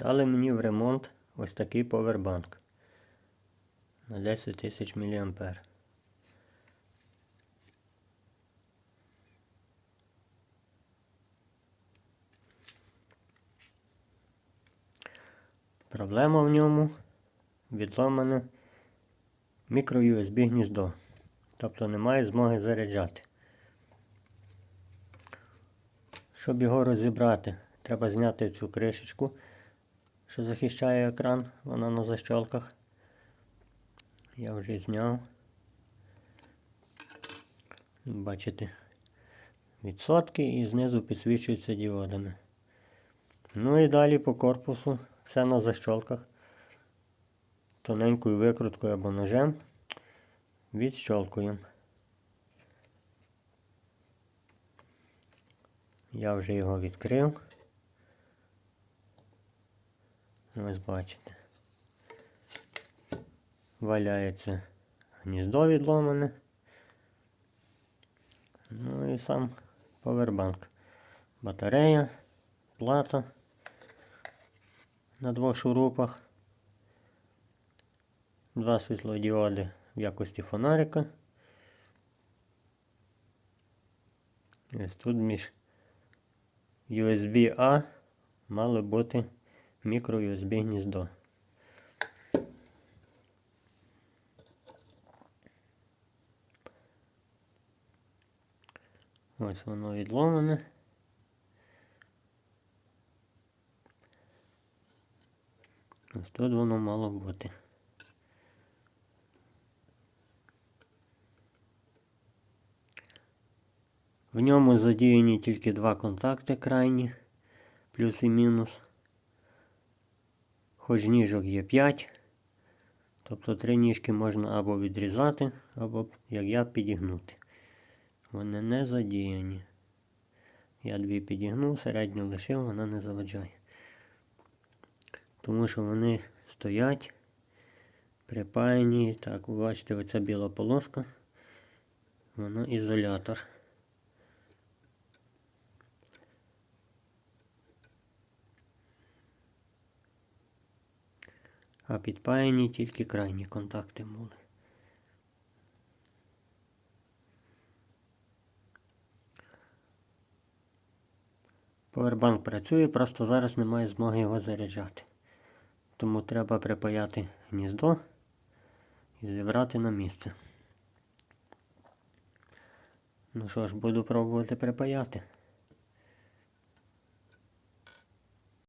Дали мені в ремонт ось такий повербанк на 10 тисяч мА. Проблема в ньому відломане мікро USB гніздо. Тобто немає змоги заряджати. Щоб його розібрати, треба зняти цю кришечку, що захищає екран, вона на защолках. Я вже зняв. Бачите, відсотки і знизу підсвічуються діодами. Ну і далі по корпусу, все на защолках. Тоненькою викруткою або ножем відщолкуємо. Я вже його відкрив. Ось бачите. Валяється гніздо відломане. Ну і сам повербанк. Батарея, плата на двох шурупах. Два світлодіоди в якості фонарика. Ось тут між USB-A мало бути мікро USB гніздо. Ось воно відломане. Ось тут воно мало бути. В ньому задіяні тільки два контакти крайні, плюс і мінус. Хоч ніжок є 5. Тобто три ніжки можна або відрізати, або, як я, підігнути. Вони не задіяні. Я дві підігнув, середню лишив, вона не заважає. Тому що вони стоять, припаяні. Так, бачите, оця біла полоска. Воно ізолятор. А підпаяні тільки крайні контакти були. Повербанк працює, просто зараз немає змоги його заряджати. Тому треба припаяти гніздо і зібрати на місце. Ну що ж, буду пробувати припаяти.